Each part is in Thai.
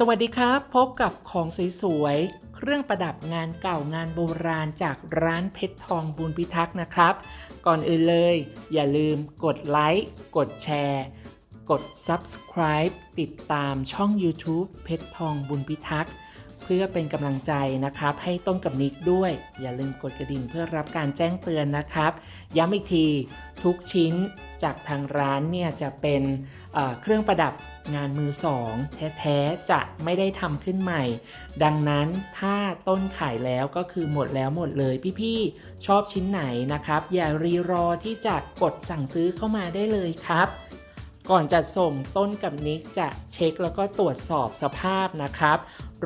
สวัสดีครับ พบกับของสวยๆ เครื่องประดับงานเก่างานโบราณจากร้านเพชรทองบุญพิทักษ์นะครับ ก่อนอื่นเลย อย่าลืมกดไลค์กดแชร์ กด Subscribe ติดตามช่อง YouTube เพชรทองบุญพิทักษ์ เพื่อเป็นกำลังใจนะครับ ให้ต้นกับนิกด้วย อย่าลืมกดกระดิ่งเพื่อรับการแจ้งเตือนนะครับ ย้ำอีกทีทุกชิ้นจากทางร้านเนี่ยจะเป็นเเครื่องประดับงานมือสองแท้ๆจะไม่ได้ทำขึ้นใหม่ ดังนั้นถ้าต้นขายแล้วก็คือหมดแล้วหมดเลยพี่ๆชอบชิ้นไหนนะครับ อย่ารีรอที่จะกดสั่งซื้อเข้ามาได้เลยครับ ก่อนจะส่งต้นกับนิกจะเช็คแล้วก็ตรวจสอบสภาพนะครับ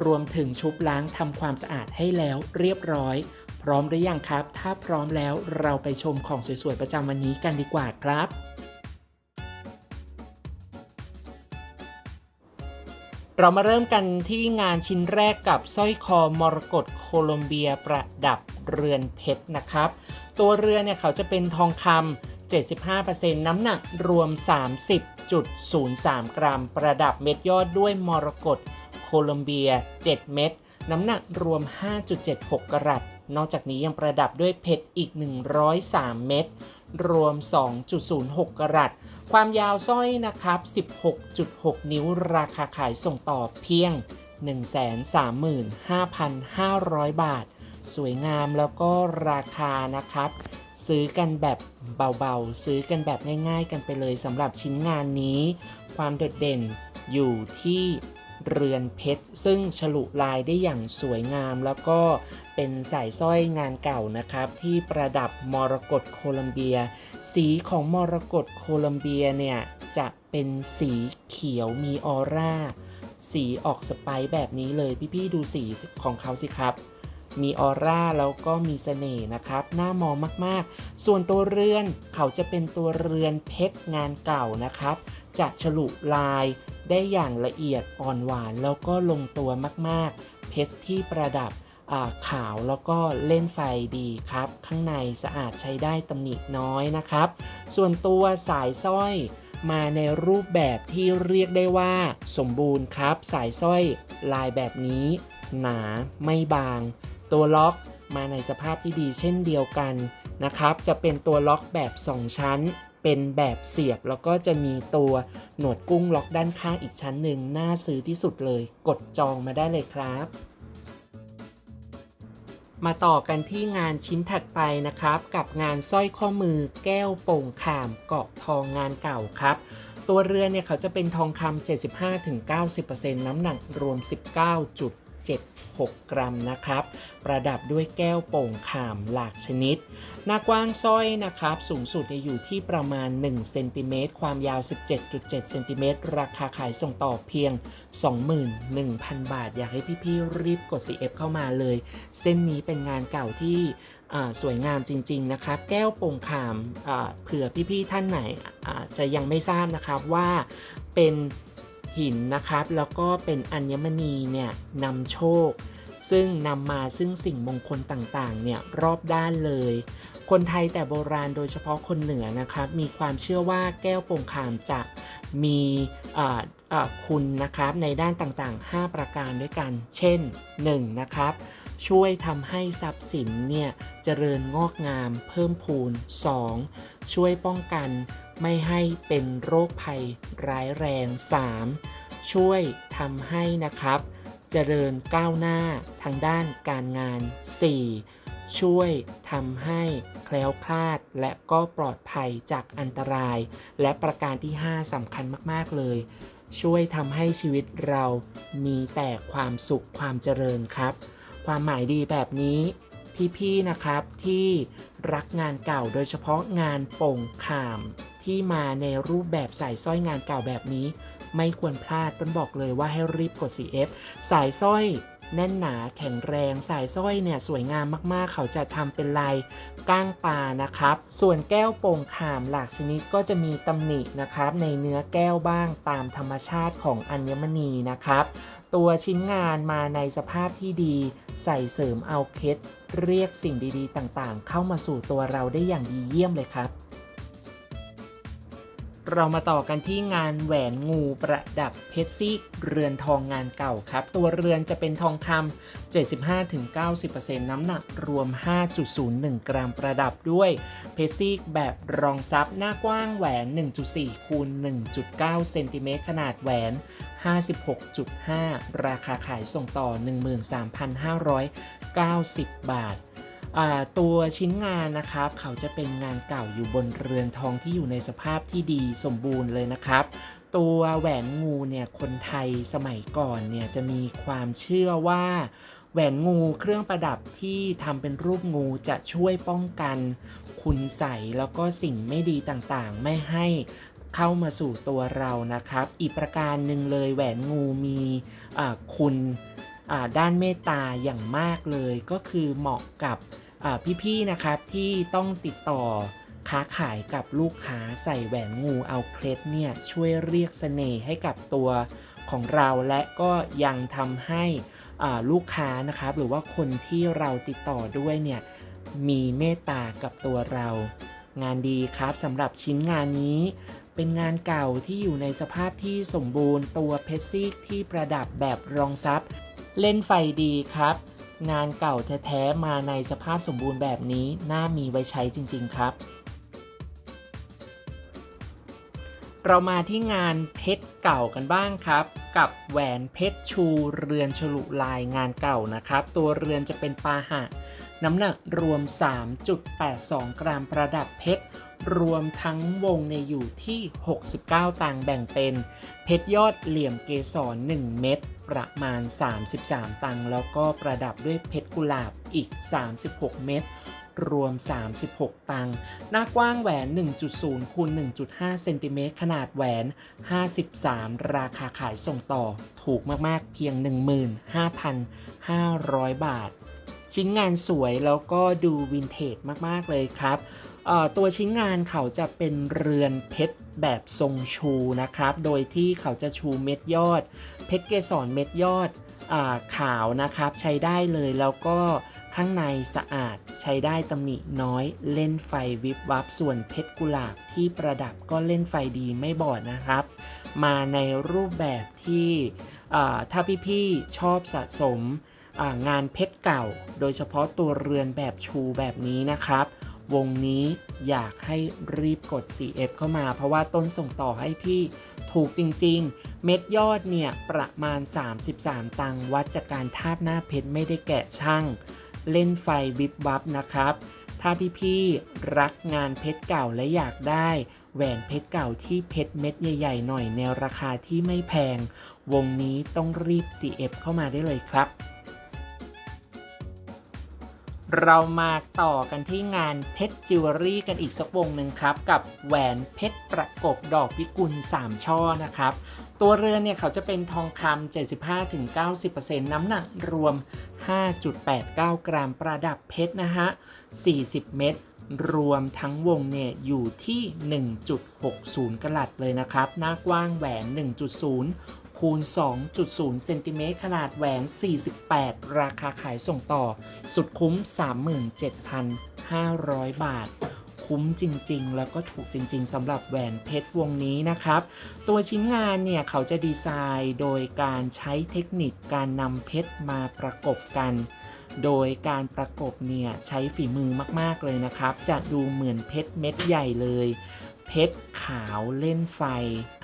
รวมถึงชุบล้างทำความสะอาดให้แล้วเรียบร้อย พร้อมหรือยังครับ ถ้าพร้อมแล้วเราไปชมของสวยๆประจำวันนี้กันดีกว่าครับเรามาเริ่มกันที่งานชิ้นแรกกับสร้อยคอมรกตโคลอมเบียประดับเรือนเพชรนะครับ ตัวเรือนเนี่ยเขาจะเป็นทองคำ 75%น้ำหนักรวม 30.03 กรัม ประดับเม็ดยอดด้วยมรกตโคลอมเบีย 7 เม็ดน้ำหนักรวม 5.76 กรัตนอกจากนี้ยังประดับด้วยเพชรอีก 103 เม็ดรวม 2.06 กรัตความยาวสร้อยนะครับ 16.6 นิ้วราคาขายส่งต่อเพียง 135,500 บาท สวยงามแล้วก็ราคานะครับ ซื้อกันแบบเบาๆ ซื้อกันแบบง่ายๆ กันไปเลยสำหรับชิ้นงานนี้ ความโดดเด่นอยู่ที่เรือนเพชร ซึ่งฉลุลายได้อย่างสวยงาม แล้วก็เป็นสายสร้อยงานเก่านะครับ ที่ประดับมรกตโคลัมเบีย สีของมรกตโคลัมเบียเนี่ย จะเป็นสีเขียวมีออร่า สีออกสไปซ์แบบนี้เลยพี่ๆดูสีของเขาสิครับ มีออร่าแล้วก็มีเสน่ห์นะครับน่ามองมากๆ ส่วนตัวเรือนเขาจะเป็นตัวเรือนเพชรงานเก่านะครับ จะฉลุลายได้อย่างละเอียดอ่อนหวานแล้วก็ลงตัวมากๆ เพชรที่ประดับขาวแล้วก็เล่นไฟดีครับ ข้างในสะอาดใช้ได้ตำหนิน้อยนะครับ ส่วนตัวสายสร้อยมาในรูปแบบที่เรียกได้ว่า สมบูรณ์ครับ สายสร้อยลายแบบนี้ หนาไม่บาง ตัวล็อกมาในสภาพที่ดีเช่นเดียวกันนะครับ จะเป็นตัวล็อกแบบ 2 ชั้น เป็นแบบเสียบแล้วก็จะมีตัวหนวดกุ้งล็อกด้านข้างอีกชั้นหนึ่งน่าซื้อที่สุดเลย กดจองมาได้เลยครับ มาต่อกันที่งานชิ้นถัดไปนะครับ กับงานสร้อยข้อมือแก้วโป่งข่ามเกาะทองงานเก่าครับตัวเรือนเนี่ยเขาจะเป็นทองคำ 75-90%น้ำหนักรวม 7.6 กรัมนะครับ ประดับด้วยแก้วโป่งขามหลากชนิด หน้ากว้างสร้อยนะครับ สูงสุดอยู่ที่ประมาณ1เซนติเมตรความยาว 17.7เซนติเมตรราคาขายส่งต่อเพียง 21,000 บาท อยากให้พี่ๆรีบกด CF เข้ามาเลย เส้นนี้เป็นงานเก่าที่สวยงามจริง ๆ นะครับ แก้วโป่งขามเผื่อพี่ๆท่านไหนจะยังไม่ทราบนะครับว่าเป็น หินนะครับ แล้วก็เป็นอัญมณีเนี่ยนำโชค ซึ่งนำมาซึ่งสิ่งมงคลต่างๆเนี่ยรอบด้านเลย คนไทยแต่โบราณโดยเฉพาะคนเหนือนะครับ มีความเชื่อว่าแก้วโป่งขามจะมีคุณนะครับในด้านต่างๆ 5 ประการด้วยกัน เช่น 1. นะครับ ช่วยทำให้ทรัพย์สินเนี่ยเจริญงอกงามเพิ่มพูน 2. ช่วยป้องกันไม่ให้เป็นโรคภัยร้ายแรง 3. ช่วยทำให้นะครับ เจริญก้าวหน้าทางด้านการงาน 4. ช่วยทำให้แคล้วคลาดและก็ปลอดภัยจากอันตราย และประการที่ 5สำคัญมาก ๆ เลย ช่วยทำให้ชีวิตเรามีแต่ความสุขความเจริญครับ ความหมายดีแบบนี้ พี่ๆนะครับที่รักงานเก่าโดยเฉพาะงานโป่งขาม ที่มาในรูปแบบสายสร้อยงานเก่าแบบนี้ ไม่ควรพลาดต้นบอกเลยว่าให้รีบกด CF สายสร้อย แน่นหนาแข็งแรงสายสร้อยเนี่ยสวยงามมากๆ เขาจะทำเป็นลายก้างปลานะครับ ส่วนแก้วโป่งขามหลากชนิดก็จะมีตำหนินะครับในเนื้อแก้วบ้างตามธรรมชาติของอัญมณีนะครับ ตัวชิ้นงานมาในสภาพที่ดี ใส่เสริมเอาเคสเรียกสิ่งดีๆ ต่างๆ เข้ามาสู่ตัวเราได้อย่างดีเยี่ยมเลยครับ เรามาต่อกันที่งานแหวนงูประดับเพชรซีกเรือนทองงานเก่าครับ ตัวเรือนจะเป็นทองคำ75-90%น้ำหนักรวม 5.01 กรัมประดับด้วยเพชรซีกแบบรองซับหน้ากว้างแหวน 1.4คูณ1.9เซนติเมตรขนาดแหวน 56.5 ราคาขายส่งต่อ 13,590 บาท ตัวชิ้นงานนะครับ เขาจะเป็นงานเก่าอยู่บนเรือนทองที่อยู่ในสภาพที่ดีสมบูรณ์เลยนะครับ ตัวแหวนงูเนี่ยคนไทยสมัยก่อนเนี่ยจะมีความเชื่อว่าแหวนงูเครื่องประดับที่ทำเป็นรูปงูจะช่วยป้องกัน คุณใสแล้วก็สิ่งไม่ดีต่างๆ ไม่ให้เข้ามาสู่ตัวเรานะครับ อีกประการหนึ่งเลยแหวนงูมีคุณ ด้านเมตตาอย่างมากเลยก็คือเหมาะกับพี่ๆนะครับที่ต้องติดต่อค้าขายกับลูกค้าใส่แหวนงูเอาเคล็ดเนี่ยช่วยเรียกเสน่ห์ให้กับตัวของเราและก็ยังทำให้ลูกค้านะครับหรือว่าคนที่เราติดต่อด้วยเนี่ยมีเมตตากับตัวเรา งานดีครับสำหรับชิ้นงานนี้เป็นงานเก่าที่อยู่ในสภาพที่สมบูรณ์ตัวเพชรซีกที่ประดับแบบรองซับ เล่นไฟดีครับ งานเก่าแท้ๆมาในสภาพสมบูรณ์แบบนี้ น่ามีไว้ใช้จริง ๆ ครับ เรามาที่งานเพชรเก่ากันบ้างครับ กับแหวนเพชรชูเรือนฉลุลายงานเก่านะครับ ตัวเรือนจะเป็นปาหะ น้ำหนักรวม 3.82 กรัมประดับเพชรรวมทั้งวงในอยู่ที่ 69 ตังแบ่งเป็น เพชรยอดเหลี่ยมเกสร1เม็ด ประมาณ 33 ตังค์แล้วก็ประดับด้วยเพชรกุหลาบอีก 36 เม็ดรวม 36 ตังค์หน้ากว้างแหวน 1.0คูณ1.5 เซนติเมตร ขนาดแหวน 53 ราคาขายส่งต่อ ถูกมากๆ เพียง 15,500 บาท ชิ้นงานสวยแล้วก็ดูวินเทจมาก ๆ เลยครับ ตัวชิ้นงานเขาจะเป็นเรือนเพชรแบบทรงชูนะครับ โดยที่เขาจะชูเม็ดยอด เพชรเกสรเม็ดยอดอขาวนะครับใช้ได้เลยแล้วก็ข้างในสะอาดใช้ได้ตำหนิน้อยเล่นไฟวิบวับส่วนเพชรกุหลาบที่ประดับก็เล่นไฟดีไม่บอดนะครับ มาในรูปแบบที่ถ้าพี่ๆชอบสะสมงานเพชรเก่า โดยเฉพาะตัวเรือนแบบชูแบบนี้นะครับ วงนี้อยากให้รีบกด CF เข้ามา เพราะว่าต้นส่งต่อให้พี่ถูกจริง ๆ เม็ดยอดเนี่ยประมาณ 33 ตังค์วัดจากการทาบหน้าเพชรไม่ได้แกะช่าง เล่นไฟวิบวับนะครับ ถ้าพี่ๆรักงานเพชรเก่าและอยากได้แหวนเพชรเก่าที่เพชรเม็ดใหญ่ ๆ หน่อยในราคาที่ไม่แพง วงนี้ต้องรีบ CF เข้ามาได้เลยครับ เรามาต่อกันที่งานเพชรจิวเวลรี่กันอีกสักวงหนึ่งครับ กับแหวนเพชรประกบดอกพิกุล 3 ช่อนะครับ ตัวเรือนเนี่ยเขาจะเป็นทองคำ75-90%น้ำหนักรวม 5.89 กรัมประดับเพชรนะฮะ 40 เม็ดรวมทั้งวงเนี่ยอยู่ที่ 1.60 กลัดเลยนะครับ หน้ากว้างแหวน 1.0 คูณ 2.0 เซนติเมตรขนาดแหวน 48 ราคาขายส่งต่อ สุดคุ้ม 37,500 บาท คุ้มจริงๆ แล้วก็ถูกจริงๆสำหรับแหวนเพชรวงนี้นะครับ ตัวชิ้นงานเนี่ย เขาจะดีไซน์โดยการใช้เทคนิคการนำเพชรมาประกบกันโดยการประกบเนี่ยใช้ฝีมือมาก ๆ เลยนะครับ จะดูเหมือนเพชรเม็ดใหญ่เลย เพชรขาวเล่นไฟ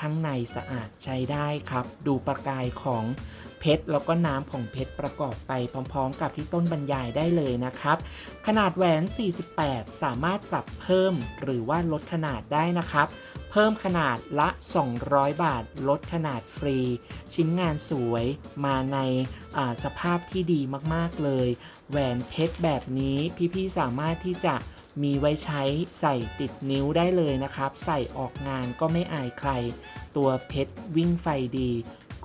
ข้างในสะอาดใช้ได้ครับ ดูประกายของเพชรแล้วก็น้ำของเพชรประกอบไปพร้อมๆ กับที่ต้นบรรยายได้เลยนะครับ ขนาดแหวน 48 สามารถปรับเพิ่มหรือว่าลดขนาดได้นะครับ เพิ่มขนาดละ 200 บาท ลดขนาดฟรี ชิ้นงานสวยมาในาสภาพที่ดีมากๆเลย แหวนเพชรแบบนี้พี่ๆสามารถที่จะ มีไว้ใช้ใส่ติดนิ้วได้เลยนะครับ ใส่ออกงานก็ไม่อายใคร ตัวเพชรวิ่งไฟดี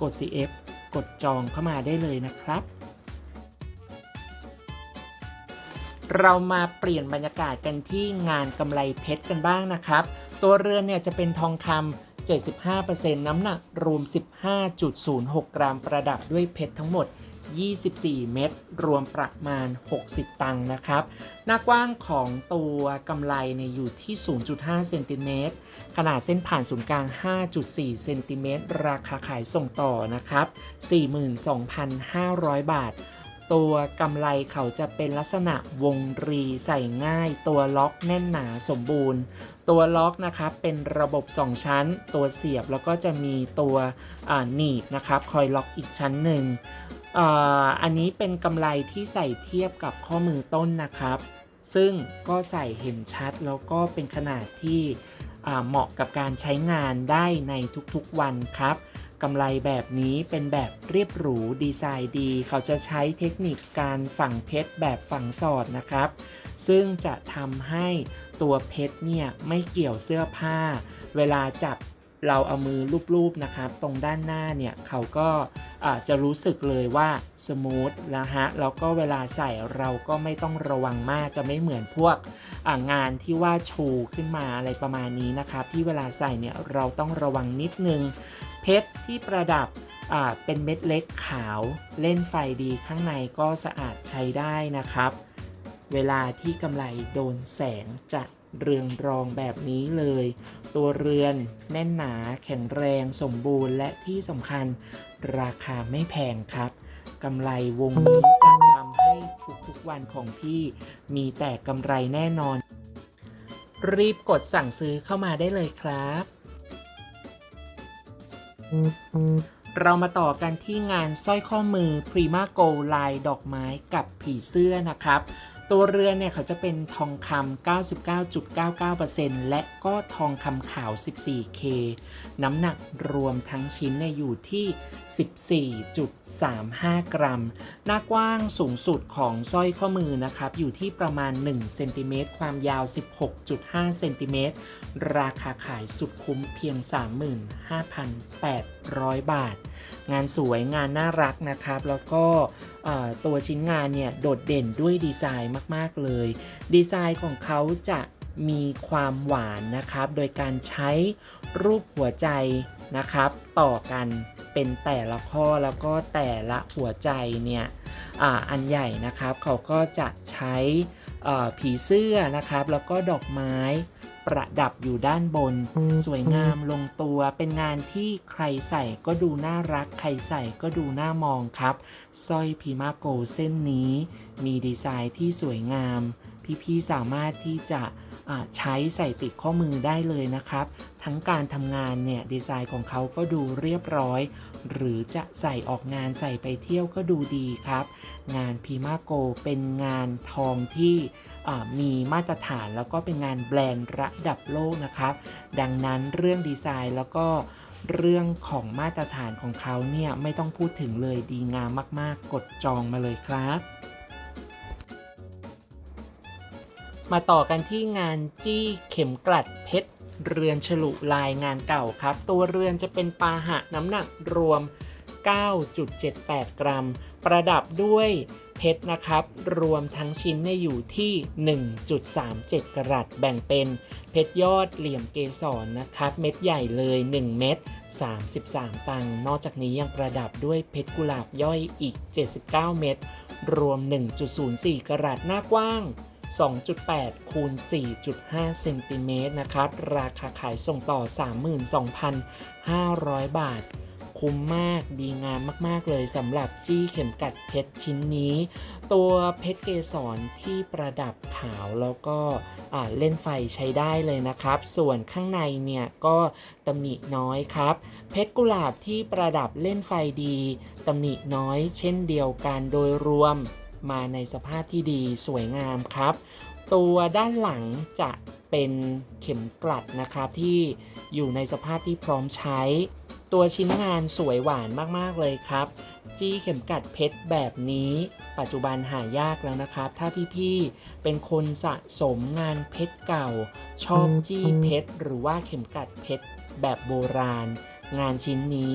กด CF กดจองเข้ามาได้เลยนะครับ เรามาเปลี่ยนบรรยากาศกันที่งานกำไรเพชรกันบ้างนะครับ ตัวเรือนเนี่ยจะเป็นทองคำ75%น้ำหนักรวม 15.06 กรัมประดับด้วยเพชรทั้งหมด 24 เมตร รวมประมาณ 60 ตังค์นะครับ หน้ากว้างของตัวกำไรเนี่ยอยู่ที่ 0.5 เซนติเมตร ขนาดเส้นผ่านศูนย์กลาง 5.4 เซนติเมตร ราคาขายส่งต่อนะครับ 42,500 บาท ตัวกำไรเขาจะเป็นลักษณะวงรีใส่ง่าย ตัวล็อกแน่นหนาสมบูรณ์ตัวล็อกนะครับเป็นระบบ 2 ชั้น ตัวเสียบแล้วก็จะมีตัวหนีบนะครับคอยล็อกอีกชั้นหนึ่ง อันนี้เป็นกำไรที่ใส่เทียบกับข้อมือต้นนะครับ ซึ่งก็ใส่เห็นชัดแล้วก็เป็นขนาดที่เหมาะกับการใช้งานได้ในทุกๆวันครับกำไรแบบนี้เป็นแบบเรียบหรูดีไซน์ดี เขาจะใช้เทคนิคการฝังเพชรแบบฝังสอดนะครับ ซึ่งจะทำให้ตัวเพชรเนี่ยไม่เกี่ยวเสื้อผ้า เวลาจับ เราเอามือลูบๆนะครับ ตรงด้านหน้าเนี่ยเขาก็จะรู้สึกเลยว่าสมูทนะฮะแล้วก็เวลาใส่เราก็ไม่ต้องระวังมากจะไม่เหมือนพวกงานที่ว่าชูขึ้นมาอะไรประมาณนี้นะครับ ที่เวลาใส่เนี่ยเราต้องระวังนิดนึง เพชรที่ประดับเป็นเม็ดเล็กขาว เล่นไฟดีข้างในก็สะอาดใช้ได้นะครับ เวลาที่กำไรโดนแสงจะ เรืองรองแบบนี้เลย ตัวเรือนแน่นหนาแข็งแรงสมบูรณ์และที่สำคัญราคาไม่แพงครับกำไรวงนี้จะทำให้ทุกๆวันของพี่ มีแต่กำไรแน่นอน รีบกดสั่งซื้อเข้ามาได้เลยครับ เรามาต่อกันที่งานสร้อยข้อมือ Prima Gold ลายดอกไม้กับผีเสื้อนะครับ ตัวเรือนเนี่ยเขาจะเป็นทองคำ99.99%และก็ทองคำขาว 14K น้ำหนักรวมทั้งชิ้นเนี่ยอยู่ที่ 14.35 กรัม หน้ากว้างสูงสุดของสร้อยข้อมือนะครับ อยู่ที่ประมาณ1เซนติเมตรความยาว 16.5เซนติเมตรราคาขายสุดคุ้มเพียง 35,800 บาท งานสวยงานน่ารักนะครับ แล้วก็ตัวชิ้นงานเนี่ยโดดเด่นด้วยดีไซน์มากๆเลย ดีไซน์ของเขาจะมีความหวานนะครับ โดยการใช้รูปหัวใจนะครับ ต่อกันเป็นแต่ละข้อแล้วก็แต่ละหัวใจเนี่ยออันใหญ่นะครับ เขาก็จะใช้ผีเสื้อนะครับ แล้วก็ดอกไม้ ประดับอยู่ด้านบน สวยงามลงตัวเป็นงานที่ใครใส่ก็ดูน่ารัก ใครใส่ก็ดูน่ามองครับสร้อยพีมาโกเส้นนี้ มีดีไซน์ที่สวยงาม พี่ๆสามารถที่จะอ่าใช้ใส่ติดข้อมือได้เลยนะครับ ทั้งการทำงานเนี่ย ดีไซน์ของเขาก็ดูเรียบร้อย หรือจะใส่ออกงานใส่ไปเที่ยวก็ดูดีครับ งานพีมาโกเป็นงานทองที่อ่า มีมาตรฐานแล้วก็เป็นงานแบรนด์ระดับโลกนะครับ ดังนั้นเรื่องดีไซน์แล้วก็เรื่องของมาตรฐานของเขาเนี่ยไม่ต้องพูดถึงเลยดีงามมากๆ กดจองมาเลยครับ มาต่อกันที่งานจี้เข็มกลัดเพชรเรือนฉลุลายงานเก่าครับ ตัวเรือนจะเป็นปาหะน้ำหนักรวม 9.78 กรัม ประดับด้วยเพชรนะครับ รวมทั้งชิ้นเนี่ยอยู่ที่ 1.37 กรัตแบ่งเป็นเพชรยอดเหลี่ยมเกสรนะครับ เม็ดใหญ่เลย 1 เม็ด33 ตังค์นอกจากนี้ยังประดับด้วยเพชรกุหลาบย่อยอีก 79 เม็ดรวม 1.04 กรัตหน้ากว้าง 2.8 คูณ 4.5 เซนติเมตรนะครับ ราคาขายส่งต่อ 32,500 บาท คุ้มมากดีงามมาก ๆ เลยสำหรับจี้เข็มกัดเพชรชิ้นนี้ ตัวเพชรเกสรที่ประดับขาวแล้วก็เล่นไฟใช้ได้เลยนะครับ ส่วนข้างในเนี่ยก็ตำหนิน้อยครับ เพชรกุหลาบที่ประดับเล่นไฟดีตำหนิน้อยเช่นเดียวกันโดยรวมมาในสภาพที่ดีสวยงามครับ ตัวด้านหลังจะเป็นเข็มกลัดนะครับที่อยู่ในสภาพที่พร้อมใช้ ตัวชิ้นงานสวยหวานมากๆเลยครับ จี้เข็มกัดเพชรแบบนี้ ปัจจุบันหายากแล้วนะครับ ถ้าพี่ๆเป็นคนสะสมงานเพชรเก่า ชอบจี้เพชรหรือว่าเข็มกัดเพชรแบบโบราณ งานชิ้นนี้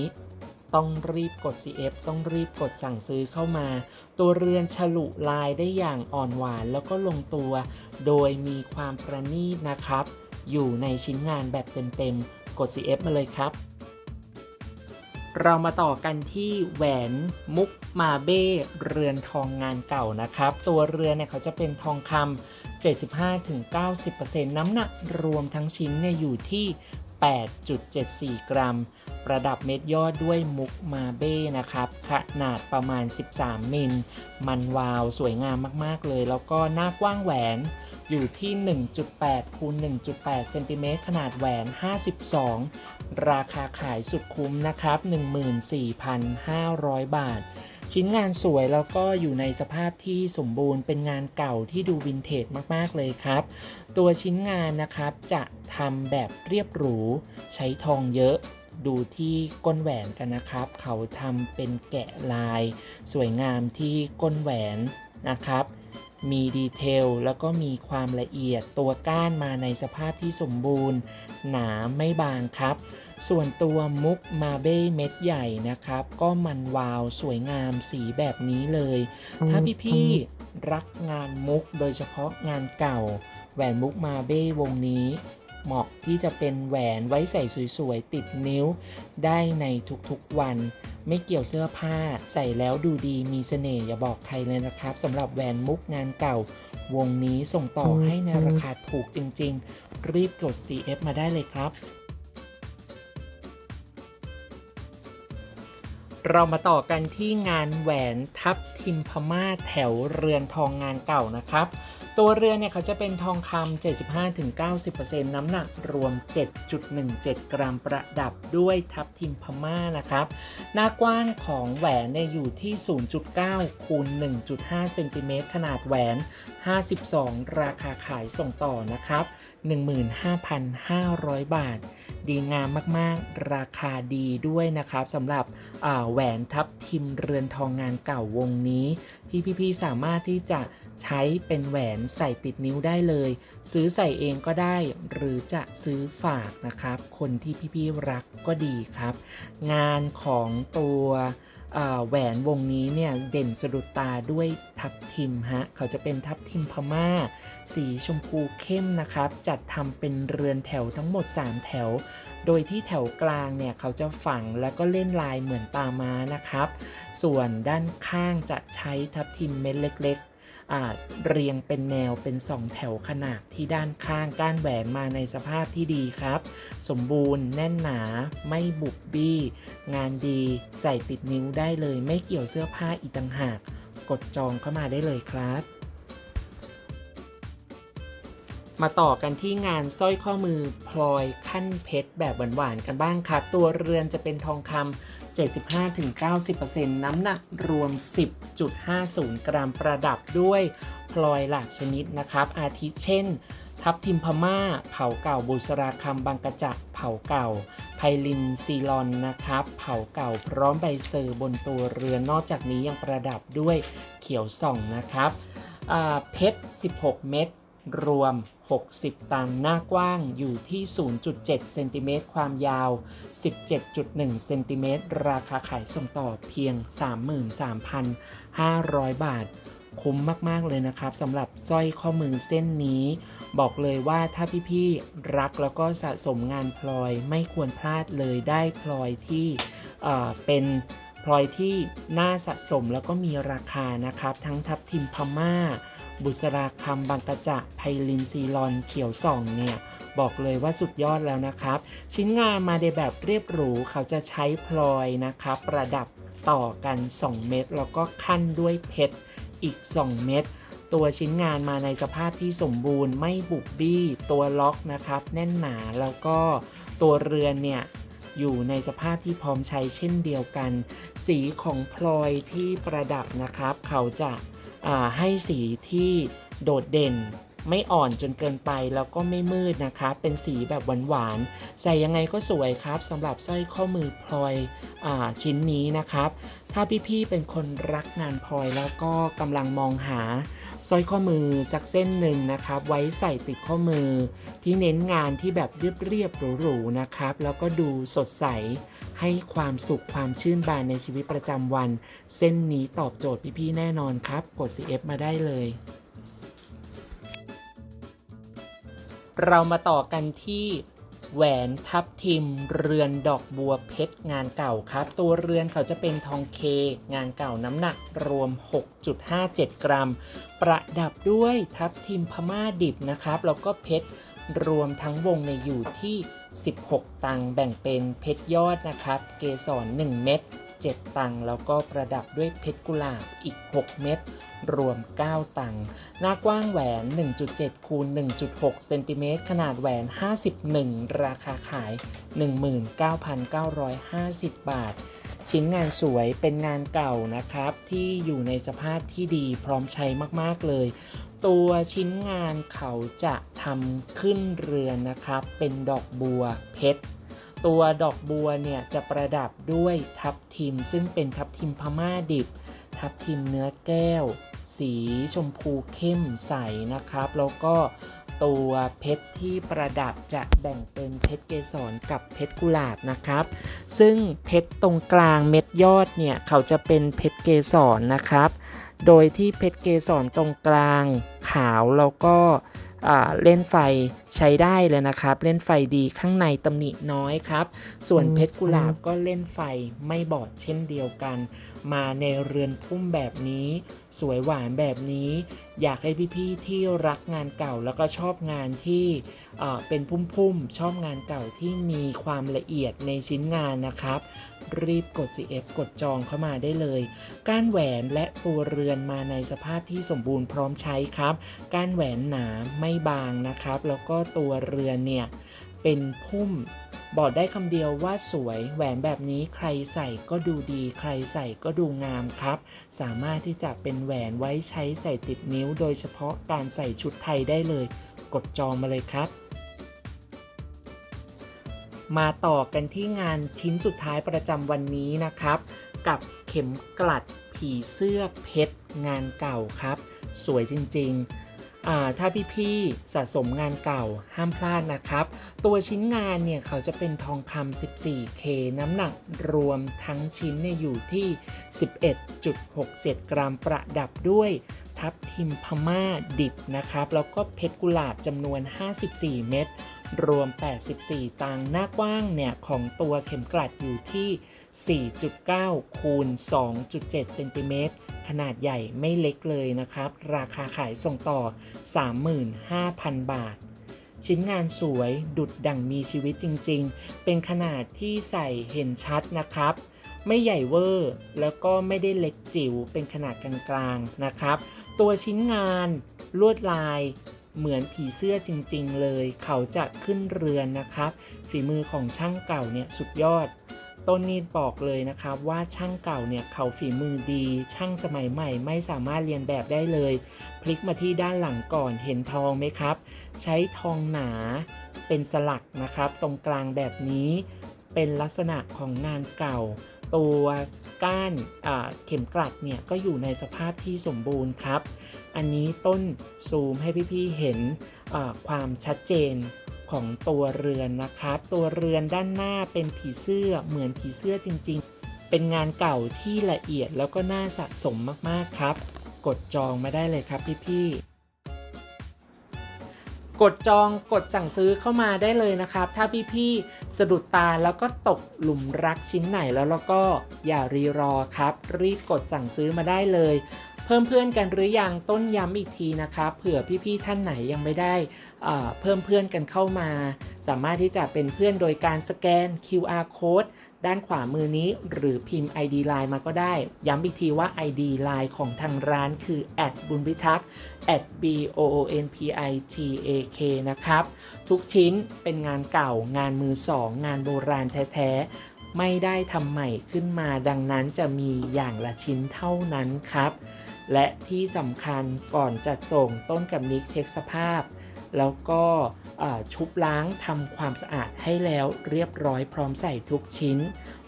ต้องรีบกด CF ต้องรีบกดสั่งซื้อเข้ามา ตัวเรือนฉลุลายได้อย่างอ่อนหวานแล้วก็ลงตัว โดยมีความประณีตนะครับ อยู่ในชิ้นงานแบบเต็มๆ กด CF มาเลยครับ เรามาต่อกันที่แหวนมุกมาเบ้เรือนทองงานเก่านะครับ ตัวเรือนเนี่ยเขาจะเป็นทองคำ75-90%น้ำหนักรวมทั้งชิ้นเนี่ยอยู่ที่ 8.74 กรัม ประดับเม็ดยอดด้วยมุกมาเบ้นะครับ ขนาดประมาณ 13 มิล มันวาวสวยงามมาก ๆ เลย แล้วก็หน้ากว้างแหวน อยู่ที่ 1.8 คูณ 1.8 เซนติเมตรขนาดแหวน 52 ราคาขายสุดคุ้มนะครับ 14,500 บาท ชิ้นงานสวยแล้วก็อยู่ในสภาพที่สมบูรณ์เป็นงานเก่าที่ดูวินเทจมาก ๆ เลยครับ ตัวชิ้นงานนะครับจะทำแบบเรียบหรู ใช้ทองเยอะดูที่ก้นแหวนกันนะครับ เขาทำเป็นแกะลาย สวยงามที่ก้นแหวนนะครับ มีดีเทลแล้วก็มีความละเอียดตัวก้านมาในสภาพที่สมบูรณ์ หนาไม่บางครับ ส่วนตัวมุกมาเบ้เม็ดใหญ่นะครับ ก็มันวาวสวยงามสีแบบนี้เลย ถ้าพี่ๆรักงานมุกโดยเฉพาะงานเก่า แหวนมุกมาเบ้วงนี้ เหมาะที่จะเป็นแหวนไว้ใส่สวยๆ ติดนิ้ว ได้ในทุกๆวัน ไม่เกี่ยวเสื้อผ้าใส่แล้วดูดีมีเสน่ห์อย่าบอกใครเลยนะครับสำหรับแหวนมุกงานเก่า วงนี้ส่งต่อให้ในราคาถูกจริงๆ รีบกด CF มาได้เลยครับ เรามาต่อกันที่งานแหวนทับทิมพม่าแถวเรือนทองงานเก่านะครับ ตัวเรือนเนี่ยเขาจะเป็นทองคำ75-90%น้ำหนักรวม 7.17 กรัมประดับด้วยทับทิมพม่านะครับ หน้ากว้างของแหวนเนี่ยอยู่ที่ 0.9คูณ1.5เซนติเมตรขนาดแหวน 52 ราคาขายส่งต่อนะครับ 15,500 บาท ดีงามมากๆ ราคาดีด้วยนะครับสำหรับแหวนทับทิมเรือนทองงานเก่าวงนี้ ที่พี่ๆสามารถที่จะใช้เป็นแหวนใส่ติดนิ้วได้เลย ซื้อใส่เองก็ได้ หรือจะซื้อฝากนะครับ คนที่พี่ๆรักก็ดีครับ งานของตัว แหวนวงนี้เนี่ยเด่นสะดุดตาด้วยทับทิมฮะเขาจะเป็นทับทิมพม่า สีชมพูเข้มนะครับ จัดทำเป็นเรือนแถวทั้งหมด 3 แถว โดยที่แถวกลางเนี่ยเขาจะฝังแล้วก็เล่นลายเหมือนตาม้านะครับ ส่วนด้านข้างจะใช้ทับทิมเม็ดเล็ก เรียงเป็นแนวเป็น2แถวขนาดที่ด้านข้างก้านแหวนมาในสภาพที่ดีครับ สมบูรณ์แน่นหนาไม่บุบบี้ งานดีใส่ติดนิ้วได้เลยไม่เกี่ยวเสื้อผ้าอีกต่างหาก กดจองเข้ามาได้เลยครับมาต่อกันที่งานสร้อยข้อมือพลอยขั้นเพชรแบบหวานๆกันบ้างครับ ตัวเรือนจะเป็นทองคำ75-90%น้ำหนักรวม 0.50 กรัมประดับด้วยพลอยหลากชนิดนะครับ อาทิเช่น ทับทิมพม่า เผาเก่าบุษราคำบางกระจักเผาเก่าไพลินซีลอนนะครับ เผาเก่าพร้อมใบเซอร์บนตัวเรือนนอกจากนี้ยังประดับด้วยเขียวส่องนะครับเพชร 16 เม็ด รวม 60 ตัน หน้ากว้างอยู่ที่ 0.7 เซนติเมตร ความยาว 17.1 เซนติเมตร ราคาขายส่งต่อเพียง 33,500 บาท คุ้มมาก ๆ เลยนะครับสำหรับสร้อยข้อมือเส้นนี้ บอกเลยว่าถ้าพี่ๆ รักแล้วก็สะสมงานพลอยไม่ควรพลาดเลยได้พลอยที่เเป็นพลอยที่น่าสะสมแล้วก็มีราคานะครับ ทั้งทับทิมพม่า บุษราคำบางกระจะไพลินซีลอนเขียวส่องเนี่ยบอกเลยว่าสุดยอดแล้วนะครับ ชิ้นงานมาในแบบเรียบหรูเขาจะใช้พลอยนะครับ ประดับต่อกัน 2 เม็ดแล้วก็ขั้นด้วยเพชรอีก 2 เม็ดตัวชิ้นงานมาในสภาพที่สมบูรณ์ไม่บุบบี้ตัวล็อกนะครับ แน่นหนาแล้วก็ตัวเรือนเนี่ยอยู่ในสภาพที่พร้อมใช้เช่นเดียวกัน สีของพลอยที่ประดับนะครับ เขาจะ ให้สีที่โดดเด่น ไม่อ่อนจนเกินไปแล้วก็ไม่มืดนะคะ เป็นสีแบบหวานๆ ใส่ยังไงก็สวยครับสำหรับสร้อยข้อมือพลอยอชิ้นนี้นะครับ ถ้าพี่ๆเป็นคนรักงานพลอยแล้วก็กำลังมองหาสร้อยข้อมือสักเส้นหนึ่งนะครับ ไว้ใส่ติดข้อมือ ที่เน้นงานที่แบบเรียบๆหรูๆนะครับ แล้วก็ดูสดใส ให้ความสุขความชื่นบานในชีวิตประจำวัน เส้นนี้ตอบโจทย์พี่ๆแน่นอนครับ กด CF มาได้เลยเรามาต่อกันที่แหวนทับทิม เรือนดอกบัวเพชรงานเก่าครับ ตัวเรือนเขาจะเป็นทองเค งานเก่าน้ำหนักรวม 6.57 กรัม ประดับด้วยทับทิมพม่าดิบนะครับ แล้วก็เพชร รวมทั้งวงในอยู่ที่ 16 ตังแบ่งเป็นเพชรยอดนะครับ เกสร1เม็ด7 ตังแล้วก็ประดับด้วยเพชรกุหลาบอีก 6 เม็ดรวม 9 ตังหน้ากว้างแหวน 1.7 คูณ 1.6 เซนติเมตร ขนาดแหวน 51 ราคาขาย 19,950 บาท ชิ้นงานสวยเป็นงานเก่านะครับ ที่อยู่ในสภาพที่ดีพร้อมใช้มาก ๆ เลย ตัวชิ้นงานเขาจะทำขึ้นเรือนนะครับ เป็นดอกบัวเพชร ตัวดอกบัวเนี่ยจะประดับด้วยทับทิม ซึ่งเป็นทับทิมพม่าดิบ ทับทิมเนื้อแก้ว สีชมพูเข้มใสนะครับ แล้วก็ตัวเพชรที่ประดับจะแบ่งเป็นเพชรเกสรกับเพชรกุหลาบนะครับ ซึ่งเพชรตรงกลางเม็ดยอดเนี่ยเขาจะเป็นเพชรเกสรนะครับ โดยที่เพชรเกสรตรงกลางขาวแล้วก็เล่นไฟใช้ได้เลยนะครับ เล่นไฟดีข้างในตำหนิน้อยครับ ส่วนเพชรกุหลาบก็เล่นไฟไม่บอดเช่นเดียวกัน มาในเรือนพุ่มแบบนี้ สวยหวานแบบนี้ อยากให้พี่ๆที่รักงานเก่าแล้วก็ชอบงานที่เป็นพุ่มๆชอบงานเก่าที่มีความละเอียดในชิ้นงานนะครับ รีบกด CF กดจองเข้ามาได้เลย ก้านแหวนและตัวเรือนมาในสภาพที่สมบูรณ์พร้อมใช้ครับ ก้านแหวนหนาไม่บางนะครับ แล้วก็ตัวเรือนเนี่ยเป็นพุ่มบอกได้คำเดียวว่าสวยแหวนแบบนี้ใครใส่ก็ดูดี ใครใส่ก็ดูงามครับ สามารถที่จะเป็นแหวนไว้ใช้ใส่ติดนิ้ว โดยเฉพาะการใส่ชุดไทยได้เลย กดจองมาเลยครับ มาต่อกันที่งานชิ้นสุดท้ายประจำวันนี้นะครับ กับเข็มกลัดผีเสื้อเพชรงานเก่าครับ สวยจริงๆอ่าถ้าพี่ๆสะสมงานเก่าห้ามพลาดนะครับ ตัวชิ้นงานเนี่ยเขาจะเป็นทองคำ 14K น้ำหนักรวมทั้งชิ้นเนี่ยอยู่ที่ 11.67 กรัมประดับด้วยทับทิมพม่าดิบนะครับ แล้วก็เพชรกุหลาบจำนวน 54 เม็ด รวม 84 ตังหน้ากว้างเนี่ย ของตัวเข็มกลัดอยู่ที่ 4.9 คูณ 2.7 เซนติเมตร ขนาดใหญ่ไม่เล็กเลยนะครับ ราคาขายส่งต่อ 35,000 บาท ชิ้นงานสวยดุดดั่งมีชีวิตจริง ๆ เป็นขนาดที่ใส่เห็นชัดนะครับไม่ใหญ่เวอร์ แล้วก็ไม่ได้เล็กจิ๋วเป็นขนาดกลางๆนะครับ ตัวชิ้นงานลวดลาย เหมือนผีเสื้อจริงๆเลย เขาจะขึ้นเรือนนะครับ ฝีมือของช่างเก่าเนี่ยสุดยอด ต้นนี้บอกเลยนะครับว่าช่างเก่าเนี่ยเขาฝีมือดี ช่างสมัยใหม่ไม่สามารถเรียนแบบได้เลย พลิกมาที่ด้านหลังก่อนเห็นทองไหมครับ ใช้ทองหนาเป็นสลักนะครับ ตรงกลางแบบนี้เป็นลักษณะของงานเก่า ตัวก้านอ่าเข็มกลัดเนี่ยก็อยู่ในสภาพที่สมบูรณ์ครับ อันนี้ต้นซูมให้พี่ๆเห็นความชัดเจนของตัวเรือนนะครับ ตัวเรือนด้านหน้าเป็นผีเสื้อเหมือนผีเสื้อจริง ๆ เป็นงานเก่าที่ละเอียดแล้วก็น่าสะสมมากๆครับ กดจองมาได้เลยครับพี่ๆกดจองกดสั่งซื้อเข้ามาได้เลยนะครับ ถ้าพี่ๆ สะดุดตาแล้วก็ตกหลุมรักชิ้นไหนแล้วแล้วก็อย่ารีรอครับ รีบกดสั่งซื้อมาได้เลย เพิ่มเพื่อนกันหรือยังต้นย้ำอีกทีนะครับเผื่อพี่ๆท่านไหนยังไม่ได้เพิ่มเพื่อนกันเข้ามา สามารถที่จะเป็นเพื่อนโดยการสแกน QR code ด้านขวามือนี้หรือพิมพ์ ID Line มาก็ได้ ย้ำอีกทีว่า ID Line ของทางร้านคือ บุญพิทักษ์ b o o n p i t a k นะครับ ทุกชิ้นเป็นงานเก่างานมือสองงานโบราณแท้ๆ ไม่ได้ทำใหม่ขึ้นมาดังนั้นจะมีอย่างละชิ้นเท่านั้นครับ และที่สำคัญก่อนจัดส่งต้นกับนิกเช็คสภาพ แล้วก็ชุบล้างทำความสะอาดให้แล้วเรียบร้อยพร้อมใส่ทุกชิ้น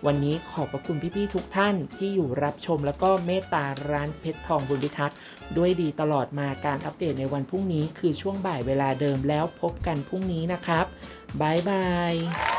วันนี้ขอบพระคุณพี่ๆทุกท่านที่อยู่รับชมแล้วก็เมตตาร้านเพชรทองบุญพิทักษ์ด้วยดีตลอดมาการอัปเดตในวันพรุ่งนี้คือช่วงบ่ายเวลาเดิมแล้วพบกันพรุ่งนี้นะครับบายบาย